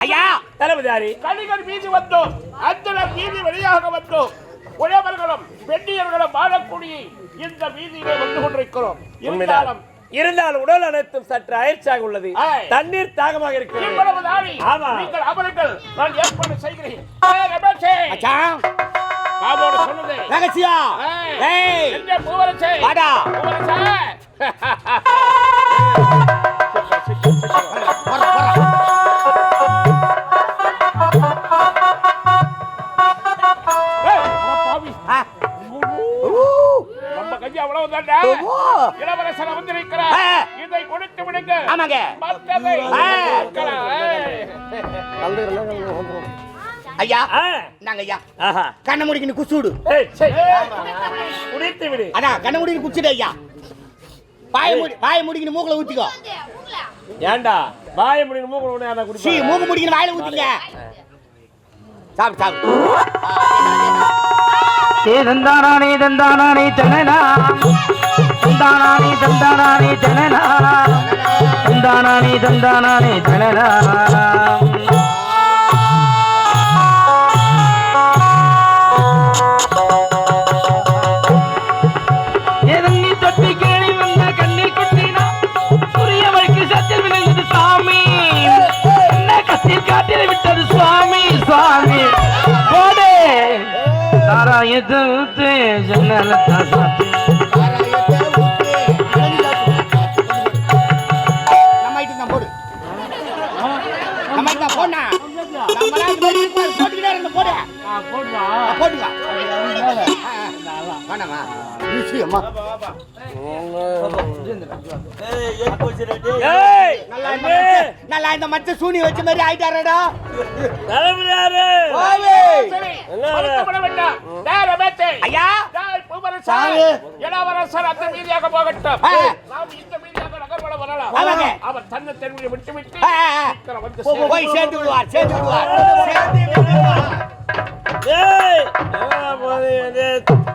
ஐயா! தளபதியாரி கணிகர் வீதி வந்தோம் அந்தனர் வீதி வழியாக வந்தோம் உழவர்களும் பெண்ணியர்களும் வாழக்கூடிய இந்த வீதியிலே வந்து கொண்டிருக்கிறோம். இருந்தாலும் இருந்தால் உடல் அனைத்தும் சற்று அயற்சியாக உள்ளது. தண்ணீர் தாகமாக இருக்கிறது. ஆமா. நீங்கள் அமருங்கள் நான் ஏற்பாடு செய்கிறேன். ரகசியம். ஏய், பூவரசே? வாடா. பூவரசே. நம்ம கையை அவ்வளவு தாண்டா ஓ. இளவரசர் வந்திருக்கிறார். இதை கொடுத்து விடுங்க. ஆமாங்க. ஐயா. ஆ. நாங்க ஐயா. கண்ண முடிக்கணும் சே. குடித்து விடு. அதான் கண்ண முடிக்கணும் குச்சிடு ஐயா. வாய முடி வாய முடிக்கணும் மூக்குல ஊத்திக்கோ. ஏண்டா? வாய முடியும் மூக்கு உடனே அதை சி குடிப்பா மூக்கு முடிக்கணும் வாயில ஊத்திங்க சாப்பிடு சாப்பிடு. தந்தானானே தந்தானானே தனனா தந்தானானே தந்தானானே தனனா தந்தானானே தந்தானானே தனனா எதன்னி காட்டில் விட்டது சுவாமி சுவாமி. ஏய் நல்லா இந்த அண்ணே, மச்ச- நல்லா இந்த மச்ச சூனி வச்ச மாதிரி ஆயிட்டாரடா. ஐயா டேய், பூவரசே. சாமி. இளவரசர் அந்த வீதியாக போகட்டும். நாம் இந்த வீதியாக நகர்வட வரலாம். அவர் தன்னை தெருவில் விட்டு விட்டு ஆ, ஆ, ஆ. சீக்கிரம் வந்து போ, போ, சேரும். போய் சேர்த்து விடுவார் ஏய் போது? தளபதி